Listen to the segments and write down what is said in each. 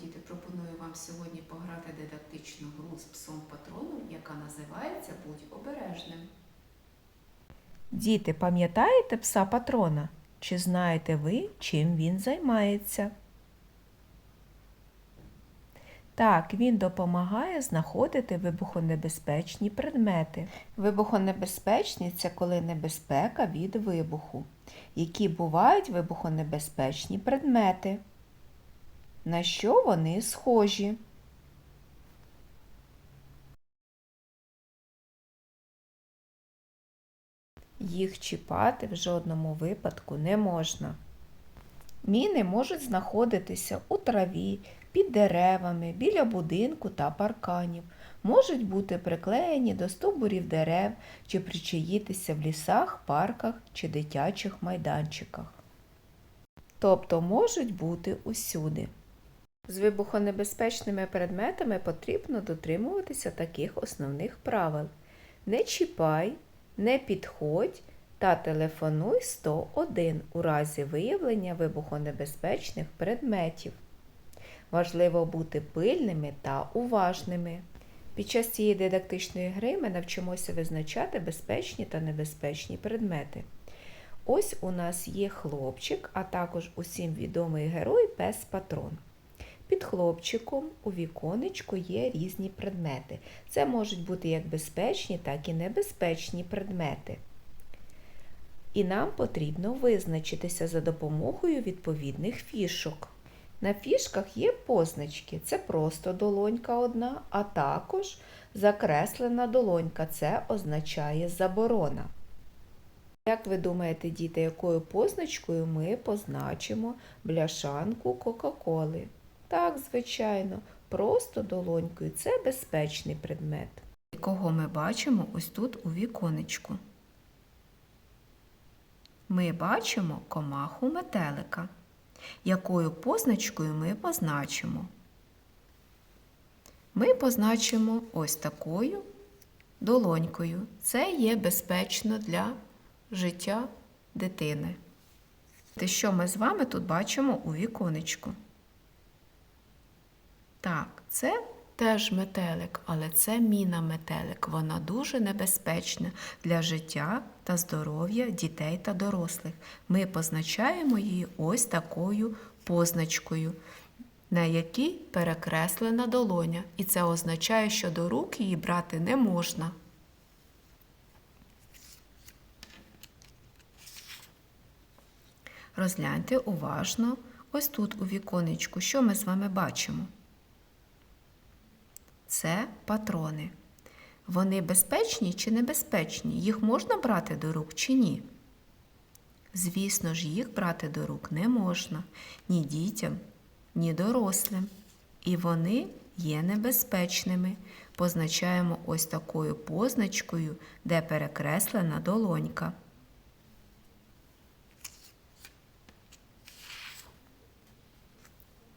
діти, пропоную вам сьогодні пограти дидактичну гру з псом патроном, яка називається Будь обережним. Діти, пам'ятаєте пса патрона? Чи знаєте ви, чим він займається? Так, він допомагає знаходити вибухонебезпечні предмети. Вибухонебезпечні це коли небезпека від вибуху. Які бувають вибухонебезпечні предмети? На що вони схожі? Їх чіпати в жодному випадку не можна. Міни можуть знаходитися у траві, під деревами, біля будинку та парканів, можуть бути приклеєні до стовбурів дерев чи причаїтися в лісах, парках чи дитячих майданчиках. Тобто можуть бути усюди. З вибухонебезпечними предметами потрібно дотримуватися таких основних правил. Не чіпай, не підходь та телефонуй 101 у разі виявлення вибухонебезпечних предметів. Важливо бути пильними та уважними. Під час цієї дидактичної гри ми навчимося визначати безпечні та небезпечні предмети. Ось у нас є хлопчик, а також усім відомий герой пес патрон. Під хлопчиком у віконечку є різні предмети. Це можуть бути як безпечні, так і небезпечні предмети. І нам потрібно визначитися за допомогою відповідних фішок. На фішках є позначки. Це просто долонька одна, а також закреслена долонька. Це означає заборона. Як ви думаєте, діти, якою позначкою ми позначимо бляшанку Кока-Коли? Так, звичайно, просто долонькою. Це безпечний предмет. Кого ми бачимо ось тут у віконечку? Ми бачимо комаху метелика. Якою позначкою ми позначимо? Ми позначимо ось такою долонькою. Це є безпечно для життя дитини. Те, що ми з вами тут бачимо у віконечку? Так, це теж метелик, але це міна метелик. Вона дуже небезпечна для життя та здоров'я дітей та дорослих. Ми позначаємо її ось такою позначкою, на якій перекреслена долоня. І це означає, що до рук її брати не можна. Розгляньте уважно ось тут у віконечку, що ми з вами бачимо. Це патрони. Вони безпечні чи небезпечні? Їх можна брати до рук чи ні? Звісно ж, їх брати до рук не можна ні дітям, ні дорослим. І вони є небезпечними. Позначаємо ось такою позначкою, де перекреслена долонька.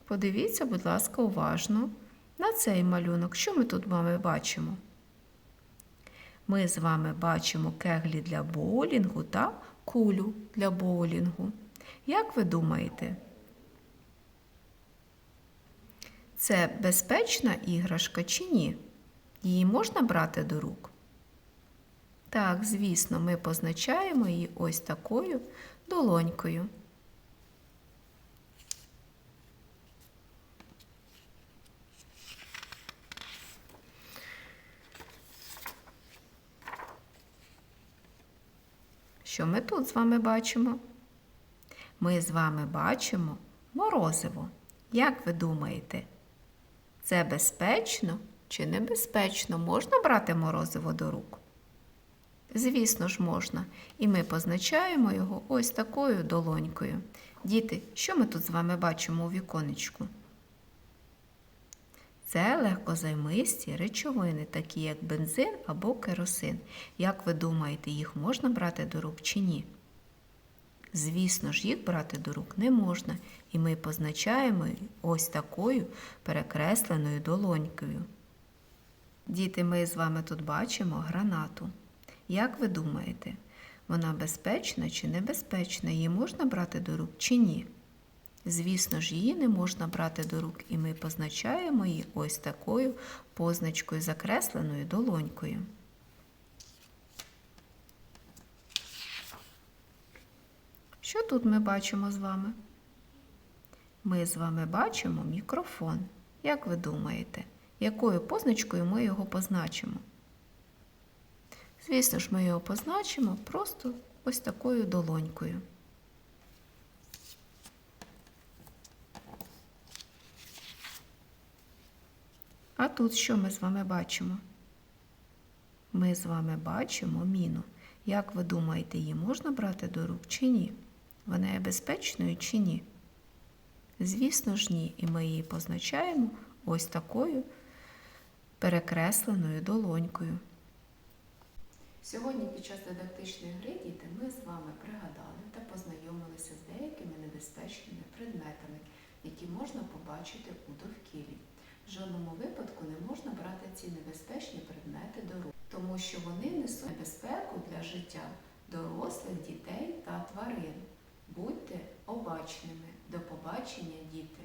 Подивіться, будь ласка, уважно на цей малюнок. Що ми тут з вами бачимо? Ми з вами бачимо кеглі для боулінгу та кулю для боулінгу. Як ви думаєте? Це безпечна іграшка чи ні? Її можна брати до рук? Так, звісно, ми позначаємо її ось такою долонькою. Що ми тут з вами бачимо? Ми з вами бачимо морозиво. Як ви думаєте, це безпечно чи небезпечно? Можна брати морозиво до рук? Звісно ж, можна. І ми позначаємо його ось такою долонькою. Діти, що ми тут з вами бачимо у віконечку? Це легкозаймисті речовини, такі як бензин або керосин. Як ви думаєте, їх можна брати до рук чи ні? Звісно ж, їх брати до рук не можна, і ми позначаємо ось такою перекресленою долонькою. Діти, ми з вами тут бачимо гранату. Як ви думаєте, вона безпечна чи небезпечна? Її можна брати до рук чи ні? Звісно ж, її не можна брати до рук, і ми позначаємо її ось такою позначкою, закресленою долонькою. Що тут ми бачимо з вами? Ми з вами бачимо мікрофон. Як ви думаєте, якою позначкою ми його позначимо? Звісно ж, ми його позначимо просто ось такою долонькою. А тут що ми з вами бачимо? Ми з вами бачимо міну. Як ви думаєте, її можна брати до рук чи ні? Вона є безпечною чи ні? Звісно ж, ні. І ми її позначаємо ось такою перекресленою долонькою. Сьогодні під час дидактичної гри діти ми з вами пригадали та познайомилися з деякими небезпечними предметами, які можна побачити у довкіллі. В жодному випадку не можна брати ці небезпечні предмети до рук, тому що вони несуть небезпеку для життя дорослих, дітей та тварин. Будьте обачними. До побачення, діти!